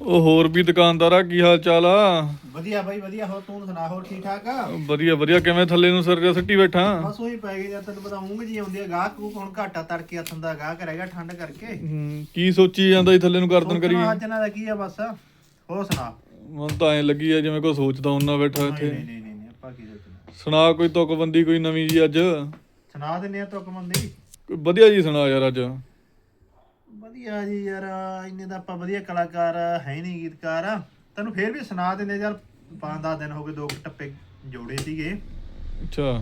ਉਹ ਹੋਰ ਵੀ ਦੁਕਾਨਦਾਰਾ ਕੀ ਹਾਲ ਚਾਲ ਆ? ਵਧੀਆ ਬਾਈ ਵਧੀਆ। ਹੋਰ ਤੂੰ ਸੁਣਾ ਹੋਰ ਠੀਕ ਠਾਕ ਆ? ਵਧੀਆ ਵਧੀਆ। ਕਿਵੇਂ ਥੱਲੇ ਨੂੰ ਸਿਰ ਜਿਹਾ ਸਿੱਟੀ ਬੈਠਾ? ਬਸ ਉਹੀ ਪੈ ਜਦ ਤੈਨੂੰ ਪਤਾ ਉਂਗ ਜੀ ਆਉਂਦੀ ਆ ਗਾਹਕ ਕੂ ਹੁਣ ਘਾਟਾ ਤੜਕੇ ਹੱਥਾਂ ਦਾ ਗਾਹਕ ਰਹੇਗਾ ਠੰਡ ਕਰਕੇ। ਹੂੰ, ਕੀ ਸੋਚੀ ਜਾਂਦਾ ਸੀ ਥੱਲੇ ਨੂੰ ਗਰਦਨ ਕਰੀ ਅੱਜ ਦਾ ਕੀ ਆ ਬਸ? ਹੋਰ ਸੁਣਾ। ਮਨ ਤਾਂ ਐ ਲੱਗੀ ਆ ਜਿਵੇਂ ਕੋਈ ਸੋਚਦਾ ਹੁੰਦਾ ਬੈਠਾ ਇੱਥੇ। ਨਹੀਂ ਨਹੀਂ ਨਹੀਂ ਆਪਾਂ ਕੀ ਸੋਚਣਾ। ਸੁਣਾ ਕੋਈ ਤੁਕਬੰਦੀ ਕੋਈ ਨਵੀਂ ਜੀ ਅੱਜ? ਸੁਣਾ ਦਿੰਨੇ ਆ ਤੁਕ ਮੰਦੀ ਕੋਈ ਵਧੀਆ ਜੀ ਸੁਣਾ ਯਾਰ ਅੱਜ। ਵਧੀਆ ਜੀ ਯਾਰ ਇੰਨੇ ਤਾਂ ਆਪਾਂ ਵਧੀਆ ਕਲਾਕਾਰ ਹੈ ਨਹੀਂ ਗੀਤਕਾਰ। ਤੈਨੂੰ ਫੇਰ ਵੀ ਸੁਣਾ ਦਿੰਦੇ ਪੰਜ ਦਸ ਦਿਨ ਹੋ ਗਏ ਦੋ ਟੱਪੇ ਜੋੜੇ ਸੀਗੇ। ਅੱਛਾ।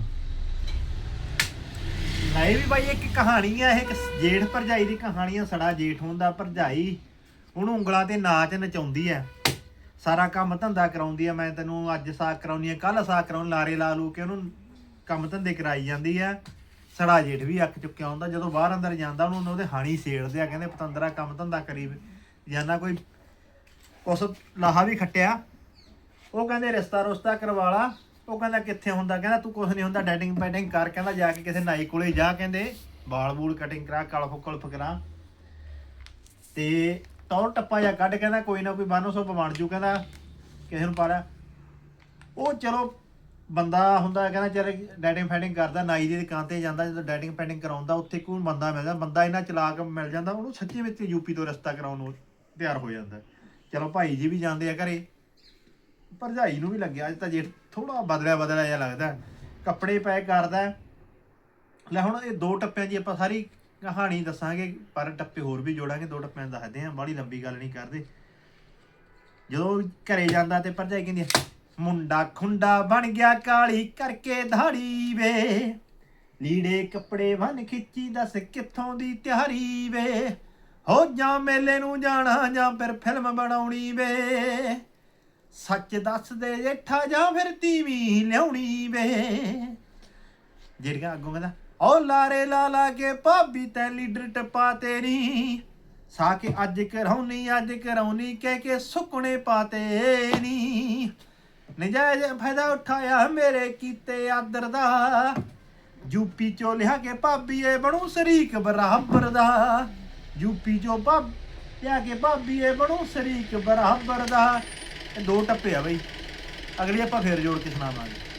ਨਹੀਂ ਵੀ ਬਾਈ ਇੱਕ ਕਹਾਣੀ ਆ ਇਹ ਇੱਕ ਜੇਠ ਭਰਜਾਈ ਦੀ ਕਹਾਣੀ ਆ ਸੜਾ ਜੇਠ ਹੁੰਦਾ ਭਰਜਾਈ। ਉਹਨੂੰ ਉਂਗਲਾਂ ਤੇ ਨਾਚ ਨਚਾਉਂਦੀ ਆ। ਸਾਰਾ ਕੰਮ ਧੰਦਾ ਕਰਾਉਂਦੀ ਆ ਮੈਂ ਤੈਨੂੰ ਅੱਜ ਸਾਕ ਕਰਾਉਣੀ ਆ ਕੱਲ ਸਾਕ ਕਰਾਉਣ ਲਾਰੇ ਲਾ ਲੂ ਕੇ ਉਹਨੂੰ ਕੰਮ ਧੰਦੇ ਕਰਾਈ ਜਾਂਦੀ ਆ। ਸੜਾ ਜੇਠ ਵੀ ਅੱਖ ਚੁੱਕਿਆ ਹੁੰਦਾ, ਜਦੋਂ ਬਾਹਰ ਅੰਦਰ ਜਾਂਦਾ ਉਹਨੂੰ ਉਹਦੇ ਹਾਣੀ ਸੇੜਦੇ ਆ ਕਹਿੰਦੇ ਪਤੰਦਰਾ ਕੰਮ ਧੰਦਾ ਕਰੀ ਜਾਂਦਾ ਕੋਈ ਕੁਛ ਲਾਹਾ ਵੀ ਖੱਟਿਆ। ਉਹ ਕਹਿੰਦੇ ਰਿਸ਼ਤਾ ਰੁਸ਼ਤਾ ਕਰਵਾ ਲਾ ਉਹ ਕਹਿੰਦਾ ਕਿੱਥੇ ਹੁੰਦਾ, ਕਹਿੰਦਾ ਤੂੰ ਕੁਛ ਨਹੀਂ ਹੁੰਦਾ ਡੈਟਿੰਗ ਪੈਟਿੰਗ ਕਰ, ਕਹਿੰਦਾ ਜਾ ਕੇ ਕਿਸੇ ਨਾਈ ਕੋਲੇ ਜਾ, ਕਹਿੰਦੇ ਵਾਲ ਵੂਲ ਕਟਿੰਗ ਕਰਾ ਕਲਫ ਕੁਲਫ ਕਰਾ ਤੇ ਟੌਰ ਟੱਪਾ ਜਾਂ ਕੱਢ, ਕਹਿੰਦਾ ਕੋਈ ਨਾ ਕੋਈ ਬਾਨੋ ਸੋ ਬਣ ਜੂ, ਕਹਿੰਦਾ ਕਿਸੇ ਨੂੰ ਪਾਰਾ ਉਹ ਚਲੋ ਬੰਦਾ ਹੁੰਦਾ ਕਹਿੰਦਾ ਚਲ ਡੈਟਿੰਗ ਫੈਟਿੰਗ ਕਰਦਾ, ਨਾਈ ਦੀ ਦੁਕਾਨ ਤੇ ਜਾਂਦਾ, ਜਦੋਂ ਡੈਟਿੰਗ ਪੈਟਿੰਗ ਕਰਾਉਂਦਾ, ਉੱਥੇ ਕੋਈ ਬੰਦਾ ਮਿਲਦਾ, ਬੰਦਾ ਇਹਨਾਂ ਚਲਾਕ ਮਿਲ ਜਾਂਦਾ, ਉਹਨੂੰ ਸੱਚੀ ਵਿੱਚ ਯੂਪੀ ਤੋਂ ਰਸਤਾ ਕਰਾਉਣ ਨੂੰ ਤਿਆਰ ਹੋ ਜਾਂਦਾ। ਚਲੋ ਭਾਈ ਜੀ ਵੀ ਜਾਂਦੇ ਆ ਘਰੇ, ਭਰਜਾਈ ਨੂੰ ਵੀ ਲੱਗਿਆ ਅੱਜ ਤਾਂ ਜੇ ਥੋੜਾ ਬਦਲਿਆ ਬਦਲਿਆ ਜਿਹਾ ਲੱਗਦਾ। ਕੱਪੜੇ ਪੈਕ ਕਰਦਾ। ਲੈ ਹੁਣ ਇਹ ਦੋ ਟੱਪਿਆਂ ਦੀ ਆਪਾਂ ਸਾਰੀ ਕਹਾਣੀ ਦੱਸਾਂਗੇ, ਪਰ ਟੱਪੇ ਹੋਰ ਵੀ ਜੋੜਾਂਗੇ, ਦੋ ਟੱਪਿਆਂ ਦਾ ਦੱਸਦੇ ਆਂ ਬੜੀ ਲੰਬੀ ਗੱਲ ਨਹੀਂ ਕਰਦੇ। ਜਦੋਂ ਘਰੇ ਜਾਂਦਾ ਤੇ ਭਰਜਾਈ ਕਹਿੰਦੀ ਮੁੰਡਾ ਖੁੰਡਾ ਬਣ ਗਿਆ ਕਾਲੀ ਕਰਕੇ ਧਾੜੀ ਵੇ। ਲੀੜੇ ਕੱਪੜੇ ਵਨ ਖਿੱਚੀ ਦੱਸ ਕਿੱਥੋਂ ਦੀ ਤਿਆਰੀ ਵੇ। ਹੋ ਜਾਂ ਮੇਲੇ ਨੂੰ ਜਾਣਾ ਜਾਂ ਫਿਰ ਫਿਲਮ ਬਣਾਉਣੀ ਵੇ। ਸੱਚ ਦੱਸ ਦੇ ਜੇਠਾ ਜਾਂ ਫਿਰ ਤੀਵੀਂ ਲਿਆਉਣੀ ਵੇ। ਜਿਹੜੀਆਂ ਅੱਗੋਂ ਕਹਿੰਦਾ, ਓ ਲਾਰੇ ਲਾ ਲਾ ਕੇ ਭਾਬੀ ਤੈ ਲੀਡਰ ਟਪਾ ਤੇਰੀ। ਸਾ ਕੇ ਅੱਜ ਕਰਾਉਣੀ ਅੱਜ ਕਰਾਉਣੀ, ਕਹਿ ਕੇ ਸੁੱਕਣੇ ਪਾਤੇ ਨੀ ਨਜਾਇਜ਼ ਫਾਇਦਾ ਉਠਾਇਆ ਮੇਰੇ ਕੀਤੇ ਆਦਰ ਦਾ। ਯੂਪੀ ਚੋਂ ਲਿਆ ਕੇ ਭਾਬੀਏ ਬਣੂ ਸ਼ਰੀਕ ਬਰਾਬਰ ਦਾ। ਯੂਪੀ ਚੋਂ ਭਾਬ, ਲਿਆ ਕੇ ਭਾਬੀਏ ਬਣੂ ਸ਼ਰੀਕ ਬਰਾਬਰ ਦਾ। ਇਹ ਦੋ ਟੱਪੇ ਆ ਬਈ। ਅਗਲੀ ਆਪਾਂ ਫੇਰ ਜੋੜ ਕੇ ਸੁਣਾਵਾਂਗੇ।